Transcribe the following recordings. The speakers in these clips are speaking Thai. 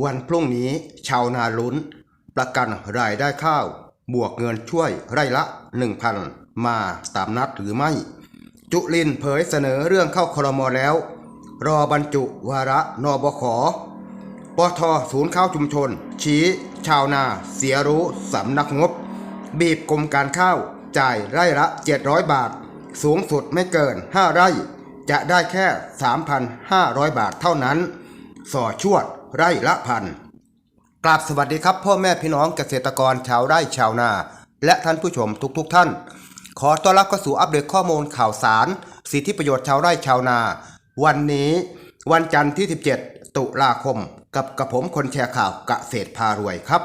วันพรุ่งนี้ชาวนาลุ้น ประกันรายได้ข้าว บวกเงินช่วยไร่ละ 1,000 มาตามนัดหรือไม่ จุลินเผยเสนอเรื่องเข้าครมแล้ว รอบรรจุวาระนบขปทศูนย์ข้าวชุมชน ชี้ ชาวนา เสียรู้สำนักงบ บีบกรมการข้าว จ่ายไร่ละ 700 บาท สูงสุดไม่เกิน 5 ไร่ จะได้แค่ 3,500 บาทเท่านั้นส่อชวด ไร่ละพันกราบสวัสดีครับ พ่อแม่พี่น้องเกษตรกรชาวไร่ชาวนา และท่านผู้ชมทุกๆทท่าน ขอต้อนรับเข้าสู่อัปเดตข้อมูลข่าวสาร สิทธิประโยชน์ชาวไร่ชาวนา วันนี้ วันจันทร์ที่ 17 ตุลาคม กับกระผมคนแชร์ข่าวเกษตรพารวยครับ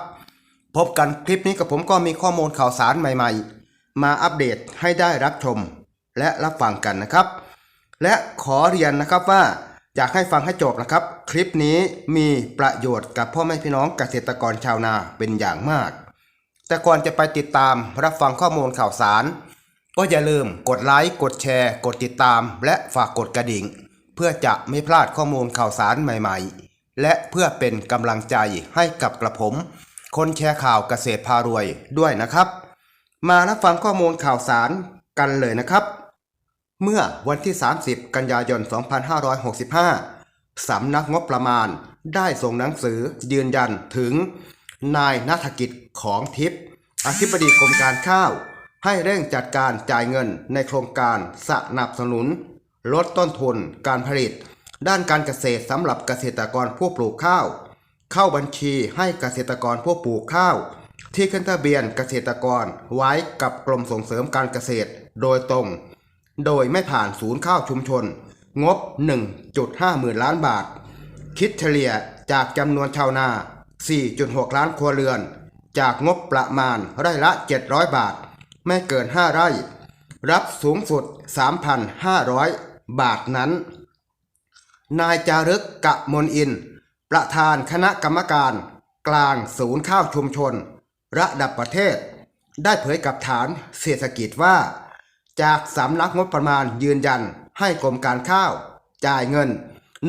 พบกันคลิปนี้กับผมก็มีข้อมูลข่าวสารใหม่ๆ มาอัปเดตให้ได้รับชม และรับฟังกันนะครับ และขอเรียนนะครับว่า อยากให้ฟังให้จบนะครับ คลิปนี้มีประโยชน์กับพ่อแม่พี่น้องเกษตรกรชาวนาเป็นอย่างมาก แต่ก่อนจะไปติดตามรับฟังข้อมูลข่าวสาร ก็อย่าลืมกดไลค์กดแชร์ กดติดตาม และฝากกดกระดิ่ง เพื่อจะไม่พลาดข้อมูลข่าวสารใหม่ ๆ และเพื่อเป็นกำลังใจให้กับกระผม คนแชร์ข่าวเกษตรพารวยด้วยนะครับ มารับฟังข้อมูลข่าวสารกันเลยนะครับ เมื่อวันที่ 30 กันยายน 2565 สำนักงบประมาณได้ส่งหนังสือยืนยันถึง นายนัฐกิจของทิพย์อธิบดีกรมการข้าว ให้เร่งจัดการจ่ายเงินในโครงการสนับสนุน ลดต้นทุนการผลิต ด้านการเกษตรสำหรับเกษตรกรผู้ปลูกข้าว เข้าบัญชีให้เกษตรกรผู้ปลูกข้าว ที่ขึ้นทะเบียนเกษตรกรไว้กับกรมส่งเสริมการเกษตรโดยตรง โดยไม่ผ่านศูนย์ข้าวชุมชน งบ 1.5หมื่นล้านบาท คิดเฉลี่ยจากจำนวนชาวนา 4.6 ล้านครัวเรือน จากงบประมาณไร่ละ 700 บาท ไม่เกิน 5 ไร่ รับสูงสุด 3,500 บาทนั้น นายจารึกกะมนอิน ประธานคณะกรรมการ กลางศูนย์ข้าวชุมชน ระดับประเทศ ได้เผยกับฐานเศรษฐกิจว่า จากสำนักงบประมาณยืนยันให้กรมการข้าว จ่ายเงิน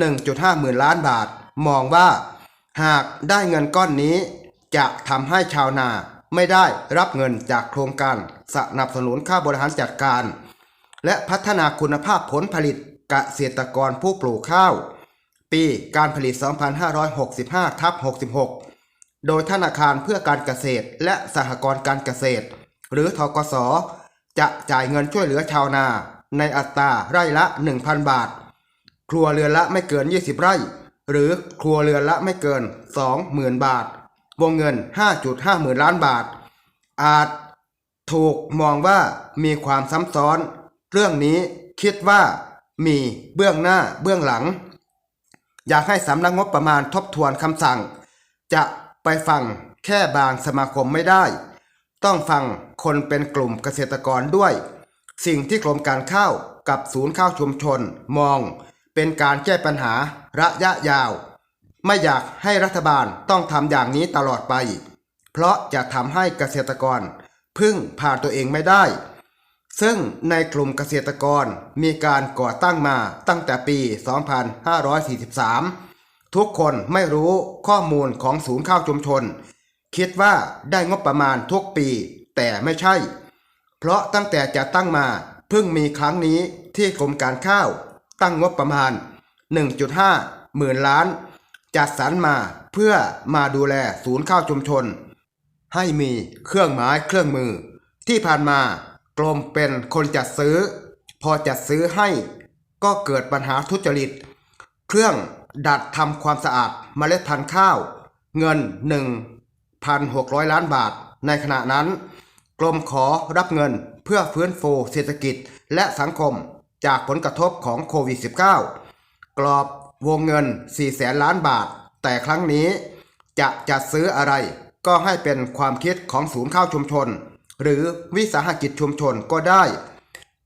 1.5 หมื่นล้านบาท มองว่า หากได้เงินก้อนนี้ จะทำให้ชาวนาไม่ได้รับเงินจากโครงการสนับสนุนค่าบริหารจัดการ และพัฒนาคุณภาพผลผลิตเกษตรกรผู้ปลูกข้าว ปีการผลิต 2565ทับ66 โดยธนาคารเพื่อการเกษตรและสหกรณ์การเกษตร หรือทกส จะจ่ายเงินช่วยเหลือชาวนา ในอัตราไร่ละ 1,000 บาท ครัวเรือนละไม่เกิน 20 ไร่ หรือครัวเรือนละไม่เกิน 20,000 บาท วงเงิน 5.5หมื่นล้านบาท อาจถูกมองว่ามีความซ้ำซ้อน เรื่องนี้คิดว่ามีเบื้องหน้าเบื้องหลัง อยากให้สำนักงบประมาณทบทวนคำสั่ง จะไปฟังแค่บางสมาคมไม่ได้ ต้องฟังคนเป็นกลุ่มเกษตรกรด้วย สิ่งที่กรมการข้าวกับศูนย์ข้าวชุมชนมอง เป็นการแก้ปัญหาระยะยาว ไม่อยากให้รัฐบาลต้องทำอย่างนี้ตลอดไป เพราะจะทำให้เกษตรกร พึ่งพาตัวเองไม่ได้ ซึ่งในกลุ่มเกษตรกรมีการก่อตั้งมาตั้งแต่ปี 2543 ทุกคนไม่รู้ข้อมูลของศูนย์ข้าวชุมชน คิดว่าได้งบประมาณทุกปี แต่ไม่ใช่ เพราะตั้งแต่จะตั้งมาเพิ่งมีครั้งนี้ที่กรมการข้าว ตั้งงบประมาณ 1.5 หมื่นล้าน จัดสรรมาเพื่อมาดูแลศูนย์ข้าวชุมชน ให้มีเครื่องหมายเครื่องมือ ที่ผ่านมากรมเป็นคนจัดซื้อ พอจัดซื้อให้ก็เกิดปัญหาทุจริต เครื่องดัดทำความสะอาดเมล็ดพันธุ์ข้าว เงิน 1,600 ล้านบาท ในขณะนั้น กรมขอรับเงินเพื่อฟื้นฟูเศรษฐกิจและสังคมจากผลกระทบของโควิด -19 กรอบวงเงิน 4 แสนล้านบาท แต่ครั้งนี้ จะจัดซื้ออะไรก็ให้เป็นความคิดของศูนย์ข้าวชุมชน หรือวิสาหกิจชุมชนก็ได้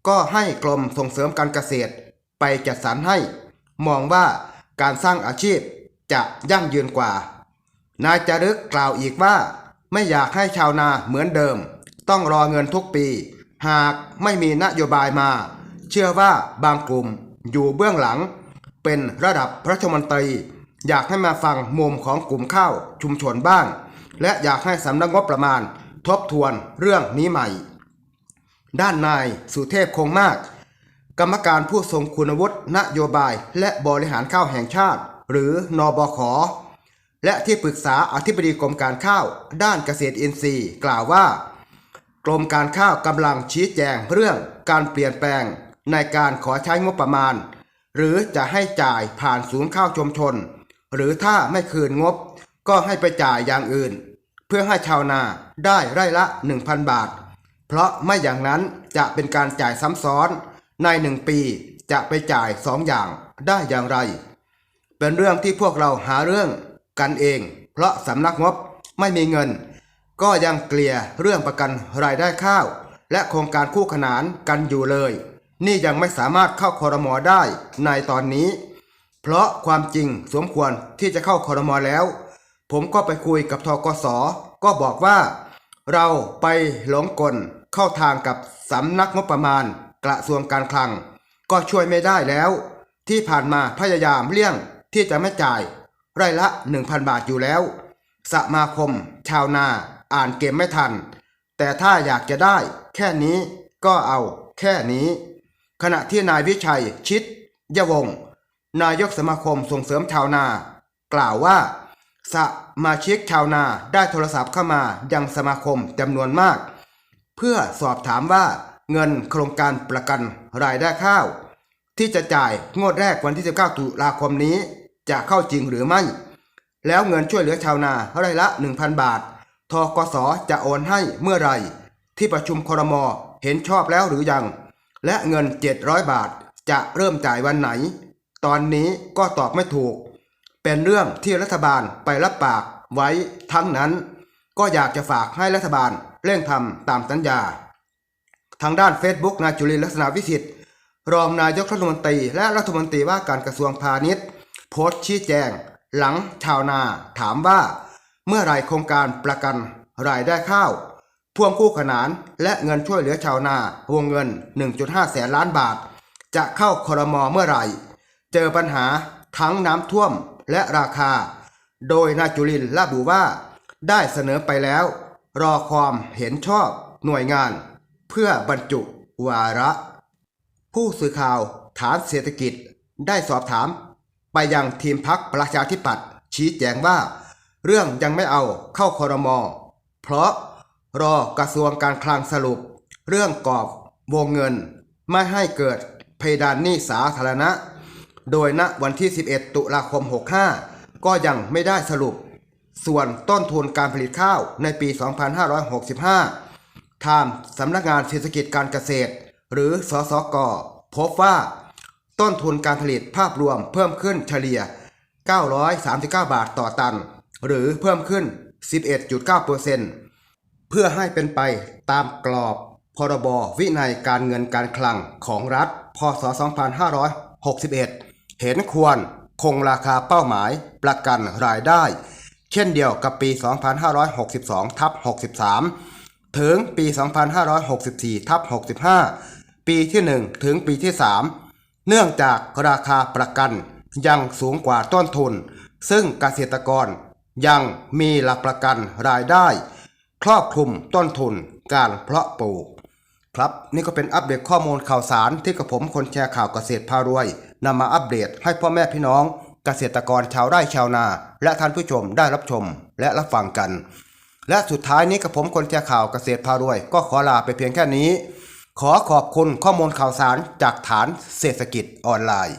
ก็ให้กรมส่งเสริมการเกษตร ไปจัดสรรให้ มองว่าการสร้างอาชีพจะยั่งยืนกว่า นายจารึกกล่าวอีกว่า ไม่อยากให้ชาวนาเหมือนเดิม ต้องรอเงินทุกปี หากไม่มีนโยบายมา เชื่อว่าบางกลุ่มอยู่เบื้องหลัง เป็นระดับรัฐมนตรี อยากให้มาฟังมุมของกลุ่มข้าวชุมชนบ้าง และอยากให้สำนักงบประมาณ ทบทวนเรื่องนี้ใหม่ ด้านนายสุเทพคงมาก กรรมการผู้ทรงคุณวุฒินโยบายและบริหารข้าวแห่งชาติ หรือนอบข และที่ปรึกษาอธิบดีกรมการข้าวด้านเกษตรอินทรีย์ กล่าวว่า กรมการข้าวกำลังชี้แจงเรื่องการเปลี่ยนแปลงในการขอใช้งบประมาณ หรือจะให้จ่ายผ่านศูนย์ข้าวชุมชน หรือถ้าไม่คืนงบ ก็ให้ไปจ่ายอย่างอื่น เพื่อให้ชาวนาได้ไร่ละ 1,000 บาท เพราะไม่อย่างนั้นจะเป็นการจ่ายซ้ำซ้อน ในหนึ่งปีจะไปจ่ายสองอย่างได้อย่างไร เป็นเรื่องที่พวกเราหาเรื่อง กันเอง เพราะสำนักงบไม่มีเงิน ก็ยังเกลี่ยเรื่องประกันรายได้ข้าว และโครงการคู่ขนานกันอยู่เลย นี่ยังไม่สามารถเข้าคอรมอได้ในตอนนี้ เพราะความจริงสมควรที่จะเข้าคอรมอแล้ว ผมก็ไปคุยกับทกสก็บอกว่า เราไปหลงกลเข้าทางกับสำนักงบประมาณ กระทรวงการคลัง ก็ช่วยไม่ได้แล้ว ที่ผ่านมาพยายามเลี่ยงที่จะไม่จ่าย ไร่ละ 1,000 บาทอยู่แล้ว สมาคม ชาวนาอ่านเกมไม่ทัน แต่ถ้าอยากจะได้ แค่นี้ก็เอา แค่นี้ ขณะที่นายวิชัยชิดยวง นายกสมาคมส่งเสริมชาวนา กล่าวว่า สมาชิกชาวนาได้โทรศัพท์เข้ามายังสมาคมจำนวนมาก เพื่อสอบถามว่าเงินโครงการประกันรายได้ข้าว ที่จะจ่ายงวดแรกวันที่ 19 ตุลาคมนี้ จะเข้าจริงหรือไม่ แล้วเงินช่วยเหลือชาวนาไร่ละ 1,000 บาท ทกสจะโอนให้เมื่อไรที่ประชุมครมเห็นชอบแล้วหรือยัง และเงิน 700 บาทจะเริ่มจ่ายวันไหน ตอนนี้ก็ตอบไม่ถูก เป็นเรื่องที่รัฐบาลไปรับปากไว้ทั้งนั้น ก็อยากจะฝากให้รัฐบาลเร่งทำตามสัญญา ทางด้าน Facebook นายจุลินลักษณะวิสิทธิ์รองนายกรัฐมนตรีและรัฐมนตรีว่าการกระทรวงพาณิชย์ โพสต์ชี้แจง หลังชาวนาถามว่า เมื่อไรโครงการประกันรายได้ข้าวพ่วงคู่ขนานและเงินช่วยเหลือชาวนาวงเงิน 1.5 แสนล้านบาท จะเข้าครมเมื่อไหร่ เจอปัญหาทั้งน้ำท่วมและราคา โดยนายจุลินระบุว่า ได้เสนอไปแล้ว รอความเห็นชอบหน่วยงาน เพื่อบรรจุวาระ ผู้สื่อข่าว ฐานเศรษฐกิจได้สอบถาม ไปยังทีมพักประชาธิปัตย์ชี้แจงว่า เรื่องยังไม่เอาเข้าคอรมอเพราะรอกระทรวงการคลังสรุป เรื่องกรอบวงเงินไม่ให้เกิดเพดานหนี้สาธารณะ โดยณวันที่ 11 ตุลาคม 65 ก็ยังไม่ได้สรุป ส่วนต้นทุนการผลิตข้าวในปี 2565 ทางสำนักงานเศรษฐกิจการเกษตร หรือสสกพบว่า ต้นทุนการผลิตภาพรวมเพิ่มขึ้นเฉลี่ย 939 บาทต่อตัน หรือเพิ่มขึ้น 11.9%เพื่อให้เป็นไปตามกรอบพรบวินัยการเงินการคลังของรัฐ พศ 2561 เห็นควรคงราคาเป้าหมายประกันรายได้ เช่นเดียวกับปี 2562 ทับ 63 ถึงปี 2564 ทับ 65 ปีที่ 1 ถึงปีที่ 3 เนื่องจากราคาประกันยังสูงกว่าต้นทุน ซึ่งเกษตรกรยังมีหลักประกันรายได้ ครอบคลุมต้นทุนการเพาะปลูก ครับนี่ก็เป็นอัปเดตข้อมูลข่าวสารที่กับผมคนแชร์ข่าวเกษตรพารวยนำมาอัปเดตให้พ่อแม่พี่น้อง เกษตรกรชาวไร่ชาวนา และท่านผู้ชมได้รับชมและรับฟังกัน และสุดท้ายนี้กับผมคนแชร์ข่าวเกษตรพารวย ก็ขอลาไปเพียงแค่นี้ ขอขอบคุณข้อมูลข่าวสารจากฐานเศรษฐกิจออนไลน์